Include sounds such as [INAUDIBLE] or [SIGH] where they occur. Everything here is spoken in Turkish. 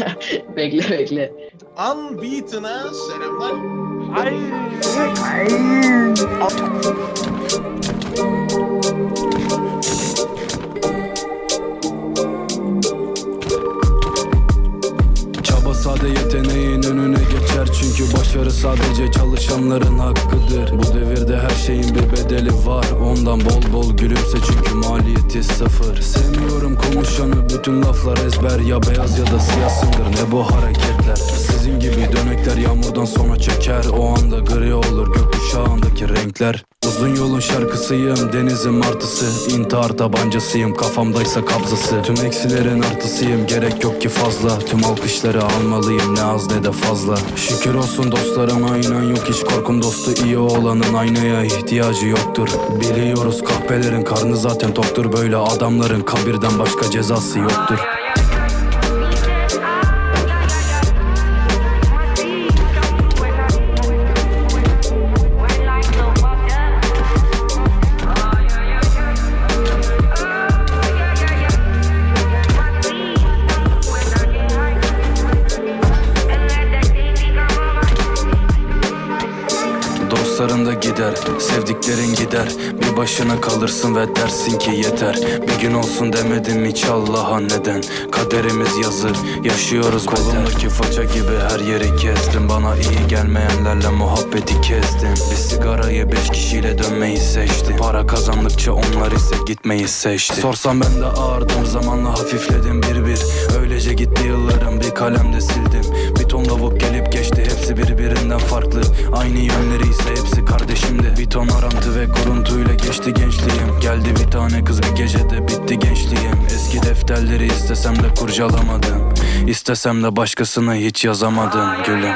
[LAUGHS] bekle bekle. Unbeaten'e selamlar. Hayır. Hayır. Sadece çalışanların hakkıdır. Bu devirde her şeyin bir bedeli var. Ondan bol bol gülümse çünkü maliyeti sıfır. Sevmiyorum konuşanı bütün laflar ezber. Ya beyaz ya da siyahsındır. Ne bu hareketler? Sizin gibi dönekler yağmurdan sonra çeker. O anda gri olur gökkuşağındaki renkler Uzun yolun şarkısıyım denizin martısı. İntihar tabancasıyım kafamdaysa kabzası. Tüm eksilerin artısıyım gerek yok ki fazla. Tüm alkışları almalıyım ne az ne de fazla. Şükür olsun dostlarıma inan yok hiç korkum dostu. İyi olanın aynaya ihtiyacı yoktur. Biliyoruz kahpelerin karnı zaten toktur. Böyle adamların kabirden başka cezası yoktur Dostların gider, sevdiklerin gider. Bir başına kalırsın ve dersin ki yeter. Bir gün olsun demedim hiç Allah'a neden. Kaderimiz yazı, yaşıyoruz Kolumdaki faça gibi her yeri kestim. Bana iyi gelmeyenlerle muhabbeti kestim. Bir sigarayı beş kişiyle dönmeyi seçtim. Para kazandıkça onlar ise gitmeyi seçti. Sorsam ben de ağırdım zamanla hafifledim bir bir. Öylece gitti yıllarım bir kalemde sildim. Bir ton lavuk gelip geçti hepsi birbirinden farklı. Aynı yönleri ise bir tane kız bir gecede bitti gençliğim. Eski defterleri istesem de kurcalamadım. İstesem de başkasına hiç yazamadım gülüm